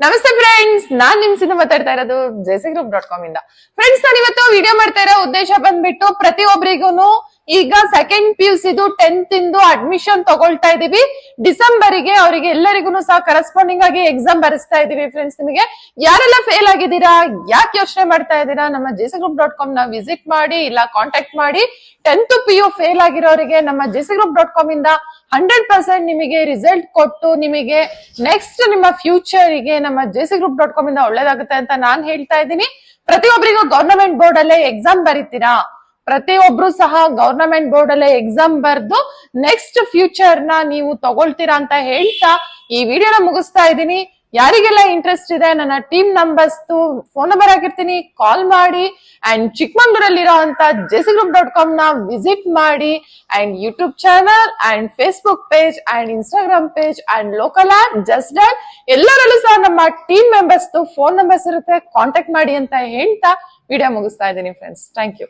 ನಮಸ್ತೆ ಫ್ರೆಂಡ್ಸ್ ನಾನ್ ನಿಮ್ ಸಿಂಧ ಮಾತಾಡ್ತಾ ಇರೋದು ಜೆಸಿ ಗ್ರೂಪ್ ಡಾಟ್ ಕಾಮ್ ಇಂದ. ಫ್ರೆಂಡ್ಸ್ ನಾನು ಇವತ್ತು ವಿಡಿಯೋ ಮಾಡ್ತಾ ಇರೋ ಉದ್ದೇಶ ಬಂದ್ಬಿಟ್ಟು ಪ್ರತಿಯೊಬ್ಬರಿಗೂ ಈಗ ಸೆಕೆಂಡ್ ಪಿ ಯು ಸಿದು ಟೆಂತ್ ಇಂದು ಅಡ್ಮಿಷನ್ ತಗೊಳ್ತಾ ಇದೀವಿ. ಡಿಸೆಂಬರ್ಗೆ ಅವರಿಗೆ ಎಲ್ಲರಿಗೂ ಸಹ ಕರೆಸ್ಪಾಂಡಿಂಗ್ ಆಗಿ ಎಕ್ಸಾಮ್ ಬರೆಸ್ತಾ ಇದೀವಿ ಫ್ರೆಂಡ್ಸ್ ನಿಮಗೆ. ಯಾರೆಲ್ಲ ಫೇಲ್ ಆಗಿದ್ದೀರಾ, ಯಾಕೆ ಯೋಚನೆ ಮಾಡ್ತಾ ಇದ್ದೀರಾ ನಮ್ಮ ಜೆಸಿ ಗ್ರೂಪ್ ಡಾಟ್ ಕಾಮ್ನ ವಿಸಿಟ್ ಮಾಡಿ ಇಲ್ಲ ಕಾಂಟ್ಯಾಕ್ಟ್ ಮಾಡಿ. ಟೆಂತ್ ಪಿ ಯು ಫೇಲ್ ಆಗಿರೋರಿಗೆ ನಮ್ಮ ಜೆಸಿ ಗ್ರೂಪ್ ಡಾಟ್ ಕಾಮ್ ಇಂದ ಹಂಡ್ರೆಡ್ ಪರ್ಸೆಂಟ್ ನಿಮಗೆ ರಿಸಲ್ಟ್ ಕೊಟ್ಟು ನಿಮಗೆ ನೆಕ್ಸ್ಟ್ ನಿಮ್ಮ ಫ್ಯೂಚರ್ಗೆ ನಮ್ಮ ಜೆಸಿ ಗ್ರೂಪ್ ಡಾಟ್ ಕಾಮ್ ಇಂದ ಒಳ್ಳೇದಾಗುತ್ತೆ ಅಂತ ನಾನು ಹೇಳ್ತಾ ಇದ್ದೀನಿ. ಪ್ರತಿಯೊಬ್ಬರಿಗೂ ಗವರ್ನಮೆಂಟ್ ಬೋರ್ಡ್ ಅಲ್ಲೇ ಎಕ್ಸಾಮ್ ಬರೀತೀರಾ? ಪ್ರತಿಯೊಬ್ರು ಸಹ ಗವರ್ನಮೆಂಟ್ ಬೋರ್ಡ್ ಅಲ್ಲೇ ಎಕ್ಸಾಮ್ ಬರ್ದು ನೆಕ್ಸ್ಟ್ ಫ್ಯೂಚರ್ನ ನೀವು ತಗೊಳ್ತೀರಾ ಅಂತ ಹೇಳ್ತಾ ಈ ವಿಡಿಯೋನ ಮುಗಿಸ್ತಾ ಇದ್ದೀನಿ. ಯಾರಿಗೆಲ್ಲ ಇಂಟ್ರೆಸ್ಟ್ ಇದೆ, ನನ್ನ ಟೀಮ್ ನಂಬರ್ಸ್ ಫೋನ್ ನಂಬರ್ ಆಗಿರ್ತೀನಿ ಕಾಲ್ ಮಾಡಿ ಅಂಡ್ ಚಿಕ್ಕಮಂಗ್ಳೂರಲ್ಲಿರೋ ಅಂತ ಜೆಸಿ ಗ್ರೂಪ್ ಡಾಟ್ ಕಾಮ್ನ ವಿಸಿಟ್ ಮಾಡಿ and YouTube channel and Facebook page and Instagram page and local app just dot ಎಲ್ಲರಲ್ಲೂ ಸಹ ನಮ್ಮ ಟೀಮ್ ಮೆಂಬರ್ಸ್ ಫೋನ್ ನಂಬರ್ಸ್ ಇರುತ್ತೆ. ಕಾಂಟ್ಯಾಕ್ಟ್ ಮಾಡಿ ಅಂತ ಹೇಳ್ತಾ ವಿಡಿಯೋ ಮುಗಿಸ್ತಾ ಇದ್ದೀನಿ ಫ್ರೆಂಡ್ಸ್ ಥ್ಯಾಂಕ್ ಯು